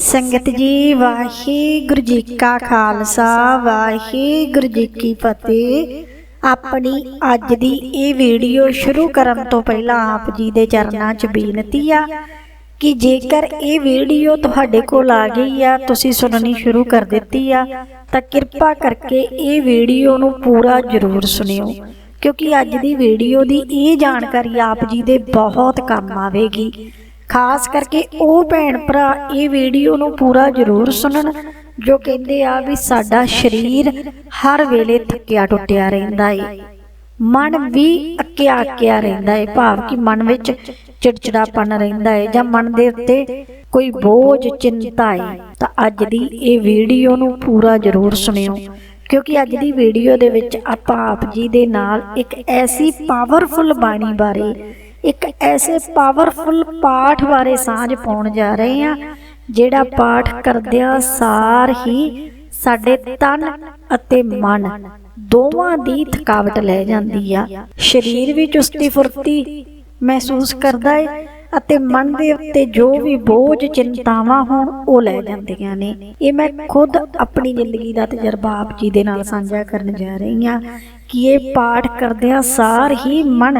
ਸੰਗਤ ਜੀ, ਵਾਹਿਗੁਰੂ ਜੀ ਕਾ ਖਾਲਸਾ, ਵਾਹਿਗੁਰੂ ਜੀ ਕੀ ਫਤਿਹ। ਆਪਣੀ ਅੱਜ ਦੀ ਇਹ ਵੀਡੀਓ ਸ਼ੁਰੂ ਕਰਨ ਤੋਂ ਪਹਿਲਾਂ ਆਪ ਜੀ ਦੇ ਚਰਨਾਂ 'ਚ ਬੇਨਤੀ ਆ ਕਿ ਜੇਕਰ ਇਹ ਵੀਡੀਓ ਤੁਹਾਡੇ ਕੋਲ ਆ ਗਈ ਆ, ਤੁਸੀਂ ਸੁਣਨੀ ਸ਼ੁਰੂ ਕਰ ਦਿੱਤੀ ਆ, ਤਾਂ ਕਿਰਪਾ ਕਰਕੇ ਇਹ ਵੀਡੀਓ ਨੂੰ ਪੂਰਾ ਜ਼ਰੂਰ ਸੁਣਿਓ, ਕਿਉਂਕਿ ਅੱਜ ਦੀ ਵੀਡੀਓ ਦੀ ਇਹ ਜਾਣਕਾਰੀ ਆਪ ਜੀ ਦੇ ਬਹੁਤ ਕੰਮ ਆਵੇਗੀ। ਖਾਸ ਕਰਕੇ ਉਹ ਭੈਣ ਭਰਾ ਇਹ ਵੀਡੀਓ ਨੂੰ ਪੂਰਾ ਜ਼ਰੂਰ ਸੁਣਨ, ਜੋ ਕਹਿੰਦੇ ਆ ਵੀ ਸਾਡਾ ਸਰੀਰ ਹਰ ਵੇਲੇ ਥੱਕਿਆ ਟੁੱਟਿਆ ਰਹਿੰਦਾ ਏ। ਮਨ ਵੀ ਅੱਕਿਆ ਅੱਕਿਆ ਰਹਿੰਦਾ ਏ, ਭਾਵ ਕਿ ਮਨ ਵਿੱਚ ਚਿੜਚਿੜਾਪਨ ਰਹਿੰਦਾ ਏ ਜਾਂ ਮਨ ਦੇ ਉੱਤੇ ਕੋਈ ਬੋਝ, ਚਿੰਤਾ ਏ। ਤਾਂ ਅੱਜ ਦੀ ਇਹ ਵੀਡੀਓ ਨੂੰ ਪੂਰਾ ਜ਼ਰੂਰ ਸੁਣਿਓ, ਕਿਉਂਕਿ ਅੱਜ ਦੀ ਵੀਡੀਓ ਦੇ ਵਿੱਚ ਆਪਾਂ ਆਪ ਜੀ ਦੇ ਨਾਲ ਇੱਕ ਐਸੀ ਪਾਵਰਫੁਲ ਬਾਣੀ ਬਾਰੇ ਇੱਕ ਐਸੇ ਪਾਵਰਫੁਲ ਪਾਠ ਬਾਰੇ ਸਾਂਝ ਪਾਉਣ ਜਾ ਰਹੇ ਹਾਂ, ਜਿਹੜਾ ਪਾਠ ਕਰਦਿਆਂ ਸਾਰ ਹੀ ਸਾਡੇ ਤਨ ਅਤੇ ਮਨ ਦੋਵਾਂ ਦੀ ਥਕਾਵਟ ਲੈ ਜਾਂਦੀ ਆ। ਸਰੀਰ ਵੀ ਚੁਸਤੀ ਫੁਰਤੀ ਮਹਿਸੂਸ ਕਰਦਾ ਹੈ ਅਤੇ ਮਨ ਦੇ ਉੱਤੇ ਜੋ ਵੀ ਬੋਝ, ਚਿੰਤਾਵਾਂ ਹੋਣ, ਉਹ ਲੈ ਜਾਂਦੀਆਂ ਨੇ। ਇਹ ਮੈਂ ਖੁਦ ਆਪਣੀ ਜ਼ਿੰਦਗੀ ਦਾ ਤਜਰਬਾ ਆਪ ਜੀ ਦੇ ਨਾਲ ਸਾਂਝਾ ਕਰਨ ਜਾ ਰਹੀ ਹਾਂ ਕਿ ਇਹ ਪਾਠ ਕਰਦਿਆਂ ਸਾਰ ਹੀ ਮਨ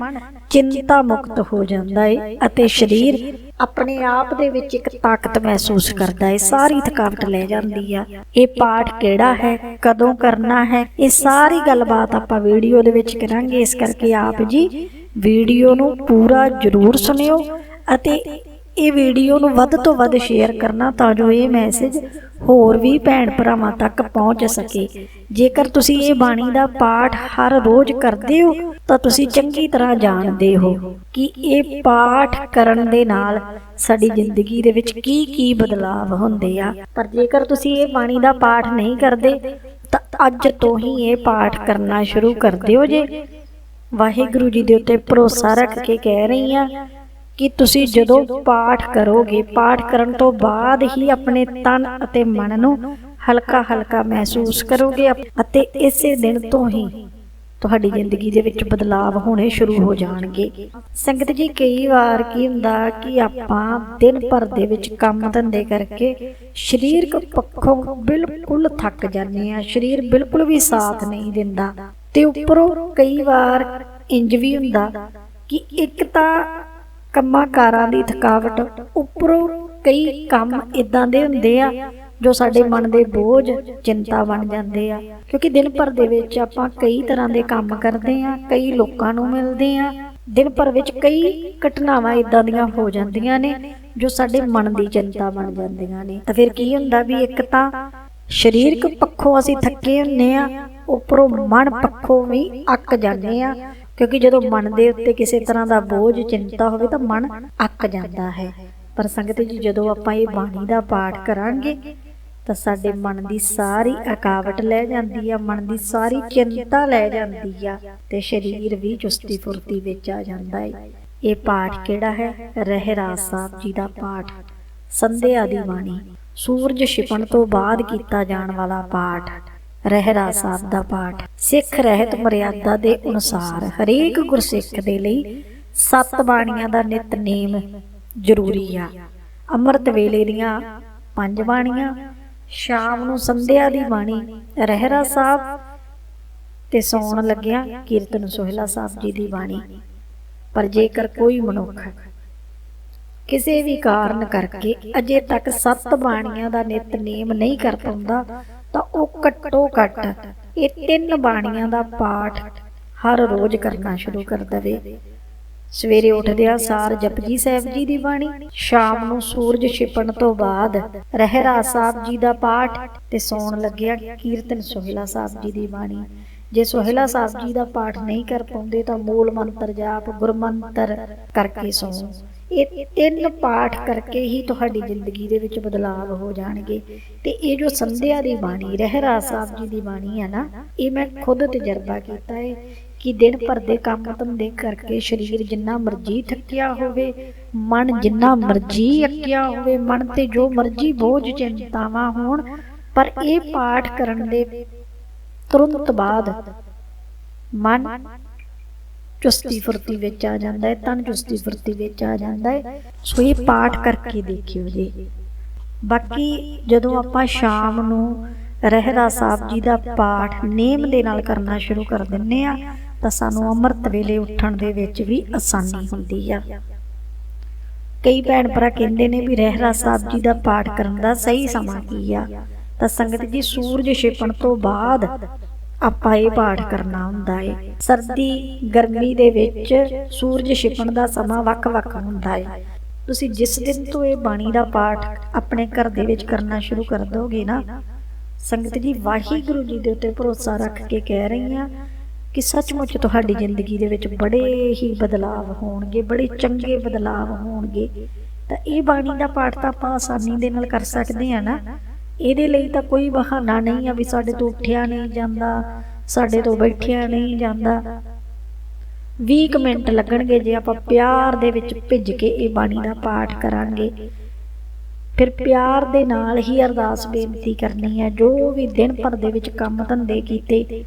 ਚਿੰਤਾ ਮੁਕਤ ਹੋ ਜਾਂਦਾ ਹੈ ਅਤੇ ਸਰੀਰ ਆਪਣੇ ਆਪ ਦੇ ਵਿੱਚ ਇੱਕ ਤਾਕਤ ਮਹਿਸੂਸ ਕਰਦਾ ਹੈ ਸਾਰੀ ਥਕਾਵਟ ਲੈ ਜਾਂਦੀ ਆ। ਇਹ ਪਾਠ ਕਿਹੜਾ ਹੈ? ਕਦੋਂ ਕਰਨਾ ਹੈ? ਇਹ ਸਾਰੀ ਗੱਲਬਾਤ ਆਪਾਂ ਵੀਡੀਓ ਦੇ ਵਿੱਚ ਕਰਾਂਗੇ। ਇਸ ਕਰਕੇ ਆਪ ਜੀ ਵੀਡੀਓ ਨੂੰ ਪੂਰਾ ਜ਼ਰੂਰ ਸੁਣਿਓ ਅਤੇ ਇਹ ਵੀਡੀਓ ਨੂੰ ਵੱਧ ਤੋਂ ਵੱਧ ਸ਼ੇਅਰ ਕਰਨਾ ਤਾਂ ਜੋ ਇਹ ਮੈਸੇਜ ਹੋਰ ਵੀ ਭੈਣ ਭਰਾਵਾਂ ਤੱਕ ਪਹੁੰਚ ਸਕੇ। ਜੇਕਰ ਤੁਸੀਂ ਇਹ ਬਾਣੀ ਦਾ ਪਾਠ ਹਰ ਰੋਜ਼ ਕਰਦੇ ਹੋ, ਤਾਂ ਤੁਸੀਂ ਚੰਗੀ ਤਰ੍ਹਾਂ ਜਾਣਦੇ ਹੋ ਕਿ ਇਹ ਪਾਠ ਕਰਨ ਦੇ ਨਾਲ ਸਾਡੀ ਜ਼ਿੰਦਗੀ ਦੇ ਵਿੱਚ ਕੀ ਕੀ ਬਦਲਾਅ ਹੁੰਦੇ ਆ। ਪਰ ਜੇਕਰ ਤੁਸੀਂ ਇਹ ਬਾਣੀ ਦਾ ਪਾਠ ਨਹੀਂ ਕਰਦੇ, ਤਾਂ ਅੱਜ ਤੋਂ ਹੀ ਇਹ ਪਾਠ ਕਰਨਾ ਸ਼ੁਰੂ ਕਰ ਦਿਓ ਜੇ। ਵਾਹਿਗੁਰੂ ਜੀ ਦੇ ਉੱਤੇ ਭਰੋਸਾ ਰੱਖ ਕੇ ਕਹਿ ਰਹੀ ਆ ਕਿ ਤੁਸੀਂ ਜਦੋਂ ਪਾਠ ਕਰੋਗੇ ਪਾਠ ਕਰਨ ਤੋਂ ਬਾਅਦ ਹੀ ਆਪਣੇ ਤਨ ਅਤੇ ਮਨ ਨੂੰ ਹਲਕਾ ਹਲਕਾ ਮਹਿਸੂਸ ਕਰੋਗੇ ਅਤੇ ਇਸੇ ਦਿਨ ਤੋਂ ਹੀ ਤੁਹਾਡੀ ਜ਼ਿੰਦਗੀ ਦੇ ਵਿੱਚ ਬਦਲਾਅ ਹੋਣੇ ਸ਼ੁਰੂ ਹੋ ਜਾਣਗੇ। ਸੰਗਤ ਜੀ ਕਈ ਵਾਰ ਕੀ ਹੁੰਦਾ ਕਿ ਆਪਾਂ ਦਿਨ ਭਰ ਦੇ ਵਿੱਚ ਕੰਮ ਧੰਦੇ ਕਰਕੇ ਸਰੀਰਕ ਪੱਖੋਂ ਬਿਲਕੁਲ ਥੱਕ ਜਾਂਦੇ ਆ ਸਰੀਰ ਬਿਲਕੁਲ ਵੀ ਸਾਥ ਨਹੀਂ ਦਿੰਦਾ। ਤੇ ਉੱਪਰੋਂ ਕਈ ਵਾਰ ਇੰਜ ਵੀ ਹੁੰਦਾ ਕਿ ਇੱਕ ਤਾਂ ਕੰਮਾਂ ਕਾਰਾਂ ਦੀ ਥਕਾਵਟ, ਉੱਪਰੋਂ ਕਈ ਕੰਮ ਇਦਾਂ ਦੇ ਹੁੰਦੇ ਆ ਜੋ ਸਾਡੇ ਮਨ ਦੇ ਬੋਝ, ਚਿੰਤਾ ਬਣ ਜਾਂਦੇ ਆ। ਕਿਉਂਕਿ ਦਿਨ ਭਰ ਦੇ ਵਿੱਚ ਆਪਾਂ ਕਈ ਤਰ੍ਹਾਂ ਦੇ ਕੰਮ ਕਰਦੇ ਆ, ਕਈ ਲੋਕਾਂ ਨੂੰ ਮਿਲਦੇ ਆ। ਦਿਨ ਭਰ ਵਿੱਚ ਕਈ ਘਟਨਾਵਾਂ ਇਦਾਂ ਦੀਆਂ ਹੋ ਜਾਂਦੀਆਂ ਨੇ ਜੋ ਸਾਡੇ ਮਨ ਦੀ ਚਿੰਤਾ ਬਣ ਜਾਂਦੀਆਂ ਨੇ। ਤਾਂ ਫਿਰ ਕੀ ਹੁੰਦਾ ਵੀ ਇੱਕ ਤਾਂ ਸਰੀਰਕ ਪੱਖੋਂ ਅਸੀਂ ਥੱਕੇ ਹੁੰਨੇ ਆ, ਉੱਪਰੋਂ ਮਨ ਪੱਖੋਂ ਵੀ ਅੱਕ ਜਾਂਦੇ ਆ। ਕਿਉਂਕਿ ਜਦੋਂ ਮਨ ਦੇ ਉੱਤੇ ਕਿਸੇ ਤਰ੍ਹਾਂ ਦਾ ਬੋਝ, ਚਿੰਤਾ ਹੋਵੇ ਤਾਂ ਮਨ ਅੱਕ ਜਾਂਦਾ ਹੈ। ਪਰ ਸੰਗਤ ਜੀ, ਜਦੋਂ ਆਪਾਂ ਇਹ ਬਾਣੀ ਦਾ ਪਾਠ ਕਰਾਂਗੇ, ਤਾਂ ਸਾਡੇ ਮਨ ਦੀ ਸਾਰੀ ਅਕਾਵਟ ਲੈ ਜਾਂਦੀ ਆ, ਮਨ ਦੀ ਸਾਰੀ ਚਿੰਤਾ ਲੈ ਜਾਂਦੀ ਆ ਤੇ ਸਰੀਰ ਵੀ ਚੁਸਤੀ ਫੁਰਤੀ ਵਿੱਚ ਆ ਜਾਂਦਾ ਹੈ ਇਹ ਪਾਠ ਕਿਹੜਾ ਹੈ? ਰਹਿਰਾਸ ਸਾਹਿਬ ਜੀ ਦਾ ਪਾਠ। ਸੰਧਿਆ ਦੀ ਬਾਣੀ। ਸੂਰਜ ਛਿਪਣ ਤੋਂ ਬਾਅਦ ਕੀਤਾ ਜਾਣ ਵਾਲਾ ਪਾਠ। ਰਹਿਰਾ ਸਾਹਿਬ ਦਾ ਪਾਠ। ਸਿੱਖ ਰਹਿਤ ਮਰਿਆਦਾ ਦੇ ਅਨੁਸਾਰ ਹਰੇਕ ਗੁਰਸਿੱਖ ਦੇ ਲਈ ਸੱਤ ਬਾਣੀਆਂ ਦਾ ਨਿਤਨੇਮ ਜ਼ਰੂਰੀ ਆ। ਅੰਮ੍ਰਿਤ ਵੇਲੇ ਦੀਆਂ ਪੰਜ ਬਾਣੀਆਂ, ਸ਼ਾਮ ਨੂੰ ਸੰਧਿਆ ਦੀ ਬਾਣੀ, ਰਹਿਰਾ ਸਾਹਿਬ ਤੇ ਸੌਣ ਲੱਗਿਆ ਕੀਰਤਨ ਸੋਹਿਲਾ ਸਾਹਿਬ ਜੀ ਦੀ ਬਾਣੀ। ਪਰ ਜੇਕਰ ਕੋਈ ਮਨੁੱਖ ਕਿਸੇ ਵੀ ਕਾਰਨ ਕਰਕੇ ਅਜੇ ਤੱਕ ਸੱਤ ਬਾਣੀਆਂ ਦਾ ਨਿਤਨੇਮ ਨਹੀਂ ਕਰ ਪਾਉਂਦਾ ਤਾਂ ਉਹ ਘੱਟੋ ਘੱਟ ਇਹ ਤਿੰਨ ਬਾਣੀਆਂ ਦਾ ਪਾਠ ਹਰ ਰੋਜ਼ ਕਰਨਾ ਸ਼ੁਰੂ ਕਰ ਦੇਵੇ। ਸਵੇਰੇ ਉੱਠਦਿਆਂ ਸਾਰ ਜਪਜੀ ਸਾਹਿਬ ਜੀ ਦੀ ਬਾਣੀ, ਸ਼ਾਮ ਨੂੰ ਸੂਰਜ ਛਿਪਣ ਤੋਂ ਬਾਅਦ ਰਹਿਰਾ ਸਾਹਿਬ ਜੀ ਦਾ ਪਾਠ ਤੇ ਸੌਣ ਲੱਗਿਆ ਕੀਰਤਨ ਸੋਹਿਲਾ ਸਾਹਿਬ ਜੀ ਦੀ ਬਾਣੀ। ਜੇ ਸੋਹਿਲਾ ਸਾਹਿਬ ਜੀ ਦਾ ਪਾਠ ਨਹੀਂ ਕਰ ਪਾਉਂਦੇ ਤਾਂ ਮੂਲ ਮੰਤਰ ਜਾਪ ਗੁਰਮੰਤਰ ਕਰਕੇ ਸੌਂ। ਇਹ ਤਿੰਨ ਪਾਠ ਕਰਕੇ ਹੀ ਤੁਹਾਡੀ ਜ਼ਿੰਦਗੀ ਦੇ ਵਿੱਚ ਬਦਲਾਅ ਹੋ ਜਾਣਗੇ। ਤੇ ਇਹ ਜੋ ਸੰਧਿਆ ਦੀ ਬਾਣੀ, ਰਹਿਰਾ ਸਾਹਿਬ ਜੀ ਦੀ ਬਾਣੀ ਹੈ ਨਾ, ਇਹ ਮੈਂ ਖੁਦ ਤਜਰਬਾ ਕੀਤਾ ਹੈ ਕਿ ਦਿਨ ਭਰ ਦੇ ਕੰਮ ਧੰਦੇ ਕਰਕੇ ਸਰੀਰ ਜਿੰਨਾ ਮਰਜ਼ੀ ਥੱਕਿਆ ਹੋਵੇ, ਮਨ ਜਿੰਨਾ ਮਰਜ਼ੀ ਅੱਕਿਆ ਹੋਵੇ, ਮਨ ਤੇ ਜੋ ਮਰਜ਼ੀ ਬੋਝ ਚਿੰਤਾਵਾਂ ਹੋਣ, ਪਰ ਇਹ ਪਾਠ ਕਰਨ ਦੇ ਤੁਰੰਤ ਬਾਅਦ ਮਨ ਚੁਸਤੀ ਫੁਰਤੀ ਵਿੱਚ ਆ ਜਾਂਦਾ ਹੈ ਤਨ ਚੁਸਤੀ ਫੁਰਤੀ ਵਿੱਚ ਆ ਜਾਂਦਾ ਹੈ। ਸੋ ਇਹ ਪਾਠ ਕਰਕੇ ਦੇਖਿਓ ਜੀ। ਬਾਕੀ ਜਦੋਂ ਆਪਾਂ ਸ਼ਾਮ ਨੂੰ ਰਹਿਰਾਸ ਸਾਹਿਬ ਜੀ ਦਾ ਪਾਠ ਨੇਮ ਦੇ ਨਾਲ ਕਰਨਾ ਸ਼ੁਰੂ ਕਰ ਦਿੰਨੇ ਆ ਤਾਂ ਸਾਨੂੰ ਅੰਮ੍ਰਿਤ ਵੇਲੇ ਉੱਠਣ ਦੇ ਵਿੱਚ ਵੀ ਆਸਾਨੀ ਹੁੰਦੀ ਆ। ਕਈ ਭੈਣ ਭਰਾ ਕਹਿੰਦੇ ਨੇ ਵੀ ਰਹਿਰਾਸ ਸਾਹਿਬ ਜੀ ਦਾ ਪਾਠ ਕਰਨ ਦਾ ਸਹੀ ਸਮਾਂ ਕੀ ਆ? ਤਾਂ ਸੰਗਤ ਜੀ ਸੂਰਜ ਛਿਪਣ ਤੋਂ ਬਾਅਦ ਆਪਾਂ ਇਹ ਪਾਠ ਕਰਨਾ ਹੁੰਦਾ ਹੈ ਸਰਦੀ, ਗਰਮੀ ਦੇ ਵਿੱਚ ਸੂਰਜ ਛਿਪਣ ਦਾ ਸਮਾਂ ਵੱਖ-ਵੱਖ ਹੁੰਦਾ ਹੈ ਤੁਸੀਂ ਜਿਸ ਦਿਨ ਤੋਂ ਇਹ ਬਾਣੀ ਦਾ ਪਾਠ ਆਪਣੇ ਘਰ ਦੇ ਵਿੱਚ ਕਰਨਾ ਸ਼ੁਰੂ ਕਰ ਦੋਗੇ ਨਾ, ਸੰਗਤ ਜੀ ਵਾਹਿਗੁਰੂ ਜੀ ਦੇ ਉੱਤੇ ਭਰੋਸਾ ਰੱਖ ਕੇ ਕਹਿ ਰਹੀ ਹਾਂ ਕਿ ਸੱਚਮੁੱਚ ਤੁਹਾਡੀ ਜ਼ਿੰਦਗੀ ਦੇ ਵਿੱਚ ਬੜੇ ਹੀ ਬਦਲਾਵ ਹੋਣਗੇ, ਬੜੇ ਚੰਗੇ ਬਦਲਾਵ ਹੋਣਗੇ। ਤਾਂ ਇਹ ਬਾਣੀ ਦਾ ਪਾਠ ਤਾਂ ਆਪਾਂ ਆਸਾਨੀ ਦੇ ਨਾਲ ਕਰ ਸਕਦੇ ਆ ਨਾ। ਇਹਦੇ ਲਈ ਤਾਂ ਕੋਈ ਬਹਾਨਾ ਨਹੀਂ ਆ ਵੀ ਸਾਡੇ ਤੋਂ ਉੱਠਿਆ ਨਹੀਂ ਜਾਂਦਾ, ਸਾਡੇ ਤੋਂ ਬੈਠਿਆ ਨਹੀਂ ਜਾਂਦਾ। 20 ਮਿੰਟ ਲੱਗਣਗੇ ਜੇ ਆਪਾਂ ਪਿਆਰ ਦੇ ਵਿੱਚ ਭਿੱਜ ਕੇ ਇਹ ਬਾਣੀ ਦਾ ਪਾਠ ਕਰਾਂਗੇ। ਫਿਰ ਪਿਆਰ ਦੇ ਨਾਲ ਹੀ ਅਰਦਾਸ ਬੇਨਤੀ ਕਰਨੀ ਹੈ, ਜੋ ਵੀ ਦਿਨ ਭਰ ਦੇ ਵਿੱਚ ਕੰਮ ਧੰਦੇ ਕੀਤੇ,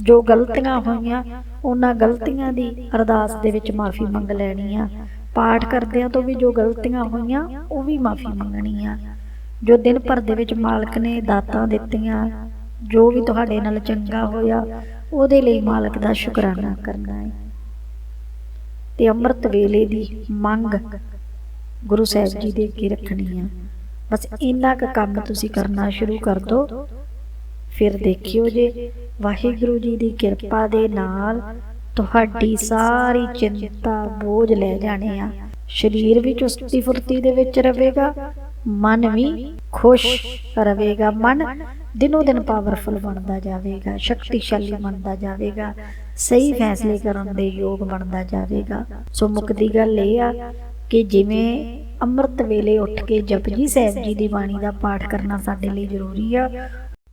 ਜੋ ਗਲਤੀਆਂ ਹੋਈਆਂ, ਉਹਨਾਂ ਗਲਤੀਆਂ ਦੀ ਅਰਦਾਸ ਦੇ ਵਿੱਚ ਮਾਫੀ ਮੰਗ ਲੈਣੀ ਆ। ਪਾਠ ਕਰਦਿਆਂ ਤੋਂ ਵੀ ਜੋ ਗਲਤੀਆਂ ਹੋਈਆਂ, ਉਹ ਵੀ ਮਾਫੀ ਮੰਗਣੀ ਆ ਜੋ ਦਿਨ ਭਰ ਦੇ ਵਿੱਚ ਮਾਲਕ ਨੇ ਦਾਤਾਂ ਦਿੱਤੀਆਂ, ਜੋ ਵੀ ਤੁਹਾਡੇ ਨਾਲ ਚੰਗਾ ਹੋਇਆ, ਉਹਦੇ ਲਈ ਮਾਲਕ ਦਾ ਸ਼ੁਕਰਾਨਾ ਕਰਨਾ ਹੈ। ਤੇ ਅੰਮ੍ਰਿਤ ਵੇਲੇ ਦੀ ਮੰਗ ਗੁਰੂ ਸਾਹਿਬ ਜੀ ਦੇ ਅੱਗੇ ਰੱਖਣੀ ਆ। ਬਸ ਇੰਨਾ ਕੁ ਕੰਮ ਤੁਸੀਂ ਕਰਨਾ ਸ਼ੁਰੂ ਕਰ ਦਿਓ ਫਿਰ ਦੇਖਿਓ ਜੇ ਵਾਹਿਗੁਰੂ ਜੀ ਦੀ ਕਿਰਪਾ ਦੇ ਨਾਲ ਤੁਹਾਡੀ ਸਾਰੀ ਚਿੰਤਾ ਬੋਝ ਲੈ ਜਾਣੇ ਆ। ਸਰੀਰ ਵੀ ਚੁਸਤੀ ਫੁਰਤੀ ਦੇ ਵਿੱਚ ਰਹੇਗਾ। ਮਨ ਵੀ ਖੁਸ਼ ਰਵੇਗਾ। ਮਨ ਦਿਨੋ ਦਿਨ ਪਾਵਰਫੁਲ ਬਣਦਾ ਜਾਵੇਗਾ ਸ਼ਕਤੀਸ਼ਾਲੀ ਬਣਦਾ ਜਾਵੇਗਾ ਸਹੀ ਫੈਸਲੇ ਕਰਨ ਦੇ ਯੋਗ ਬਣਦਾ ਜਾਵੇਗਾ। ਸੋ ਮੁੱਕਦੀ ਗੱਲ ਇਹ ਆ ਕਿ ਜਿਵੇਂ ਅੰਮ੍ਰਿਤ ਵੇਲੇ ਉੱਠ ਕੇ ਜਪਜੀ ਸਾਹਿਬ ਜੀ ਦੀ ਬਾਣੀ ਦਾ ਪਾਠ ਕਰਨਾ ਸਾਡੇ ਲਈ ਜ਼ਰੂਰੀ ਆ।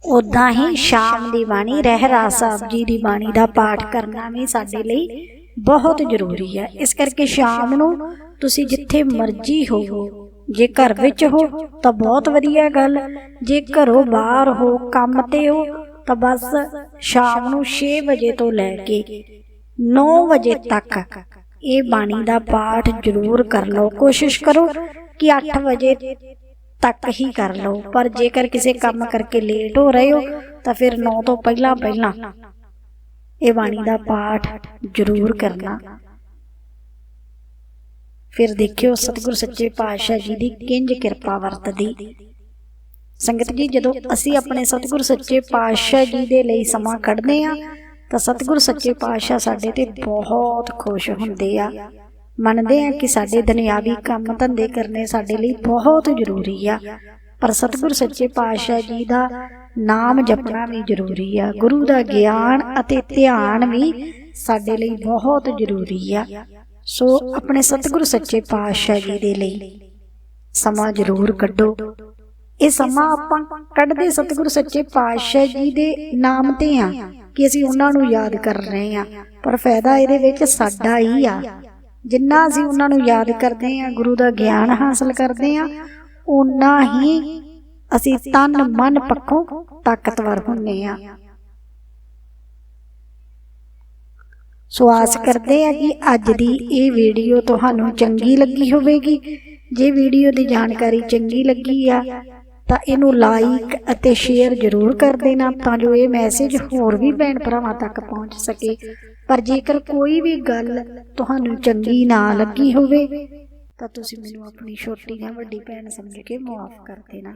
ਉਦਾਂ ਹੀ ਸ਼ਾਮ ਦੀ ਬਾਣੀ ਰਹਿਰਾਸ ਸਾਹਿਬ ਜੀ ਦੀ ਬਾਣੀ ਦਾ ਪਾਠ ਕਰਨਾ ਵੀ ਸਾਡੇ ਲਈ ਬਹੁਤ ਜ਼ਰੂਰੀ ਹੈ ਇਸ ਕਰਕੇ ਸ਼ਾਮ ਨੂੰ ਤੁਸੀਂ ਜਿੱਥੇ ਮਰਜ਼ੀ ਹੋਵੋ ਜੇ ਘਰ ਵਿੱਚ ਹੋ, ਤਾਂ ਬਹੁਤ ਵਧੀਆ ਗੱਲ। ਜੇ ਘਰੋਂ ਬਾਹਰ ਹੋ, ਕੰਮ ਤੇ ਹੋ, ਤਾਂ ਬਸ ਸ਼ਾਮ ਨੂੰ 6 ਵਜੇ ਤੋਂ ਲੈ ਕੇ 9 ਵਜੇ ਤੱਕ ਇਹ ਬਾਣੀ ਦਾ ਪਾਠ ਜ਼ਰੂਰ ਕਰ ਲਓ। ਕੋਸ਼ਿਸ਼ ਕਰੋ ਕਿ 8 ਵਜੇ ਤੱਕ ਹੀ ਕਰ ਲਓ। ਪਰ ਜੇਕਰ ਕਿਸੇ ਕੰਮ ਕਰਕੇ ਲੇਟ ਹੋ ਰਹੇ ਹੋ, ਤਾਂ ਫਿਰ 9 ਤੋਂ ਪਹਿਲਾਂ ਪਹਿਲਾਂ ਇਹ ਬਾਣੀ ਦਾ ਪਾਠ ਜ਼ਰੂਰ ਕਰਨਾ। ਫਿਰ ਦੇਖਿਓ ਸਤਿਗੁਰ ਸੱਚੇ ਪਾਤਸ਼ਾਹ ਜੀ ਦੀ ਕਿੰਜ ਕਿਰਪਾ ਵਰਤਦੀ। ਸੰਗਤ ਜੀ, ਜਦੋਂ ਅਸੀਂ ਆਪਣੇ ਸਤਿਗੁਰ ਸੱਚੇ ਪਾਤਸ਼ਾਹ ਜੀ ਦੇ ਲਈ ਸਮਾਂ ਕੱਢਦੇ ਆ ਤਾਂ ਸਤਿਗੁਰ ਸੱਚੇ ਪਾਤਸ਼ਾਹ ਸਾਡੇ ਤੇ ਬਹੁਤ ਖੁਸ਼ ਹੁੰਦੇ ਆ। ਮੰਨਦੇ ਆ ਕਿ ਸਾਡੇ ਦੁਨਿਆਵੀ ਕੰਮ ਧੰਦੇ ਕਰਨੇ ਸਾਡੇ ਲਈ ਬਹੁਤ ਜ਼ਰੂਰੀ ਆ, ਪਰ ਸਤਿਗੁਰ ਸੱਚੇ ਪਾਤਸ਼ਾਹ ਜੀ ਦਾ ਨਾਮ ਜਪਣਾ ਵੀ ਜ਼ਰੂਰੀ ਆ। ਗੁਰੂ ਦਾ ਗਿਆਨ ਅਤੇ ਧਿਆਨ ਵੀ ਸਾਡੇ ਲਈ ਬਹੁਤ ਜ਼ਰੂਰੀ ਆ। ਸੋ ਆਪਣੇ ਸਤਿਗੁਰੂ ਸੱਚੇ ਪਾਤਸ਼ਾਹ ਜੀ ਦੇ ਲਈ ਸਮਾਂ ਜ਼ਰੂਰ ਕੱਢੋ। ਇਹ ਸਮਾਂ ਆਪਾਂ ਕੱਢਦੇ ਸਤਿਗੁਰੂ ਸੱਚੇ ਪਾਤਸ਼ਾਹ ਜੀ ਦੇ ਨਾਮ ਤੇ ਆ ਕਿ ਅਸੀਂ ਉਹਨਾਂ ਨੂੰ ਯਾਦ ਕਰ ਰਹੇ ਆ। ਪਰ ਫਾਇਦਾ ਇਹਦੇ ਵਿੱਚ ਸਾਡਾ ਹੀ ਆ। ਜਿੰਨਾ ਅਸੀਂ ਉਹਨਾਂ ਨੂੰ ਯਾਦ ਕਰਦੇ ਆ, ਗੁਰੂ ਦਾ ਗਿਆਨ ਹਾਸਲ ਕਰਦੇ ਆ ਉਨਾ ਹੀ ਅਸੀਂ ਤਨ ਮਨ ਪੱਖੋਂ ਤਾਕਤਵਰ ਹੁੰਨੇ ਆ। ਸੋ ਆਸ ਕਰਦੇ ਆ ਕਿ ਅੱਜ ਦੀ ਇਹ ਵੀਡੀਓ ਤੁਹਾਨੂੰ ਚੰਗੀ ਲੱਗੀ ਹੋਵੇਗੀ। ਜੇ ਵੀਡੀਓ ਦੀ ਜਾਣਕਾਰੀ ਚੰਗੀ ਲੱਗੀ ਆ, ਤਾਂ ਇਹਨੂੰ ਲਾਈਕ ਅਤੇ ਸ਼ੇਅਰ ਜ਼ਰੂਰ ਕਰ ਦੇਣਾ, ਤਾਂ ਜੋ ਇਹ ਮੈਸੇਜ ਹੋਰ ਵੀ ਭੈਣ ਭਰਾਵਾਂ ਤੱਕ ਪਹੁੰਚ ਸਕੇ। ਪਰ ਜੇਕਰ ਕੋਈ ਵੀ ਗੱਲ ਤੁਹਾਨੂੰ ਚੰਗੀ ਨਾ ਲੱਗੀ ਹੋਵੇ, ਤਾਂ ਤੁਸੀਂ ਮੈਨੂੰ ਆਪਣੀ ਛੋਟੀ ਜਾਂ ਵੱਡੀ ਭੈਣ ਸਮਝ ਕੇ ਮਾਫ ਕਰ ਦੇਣਾ।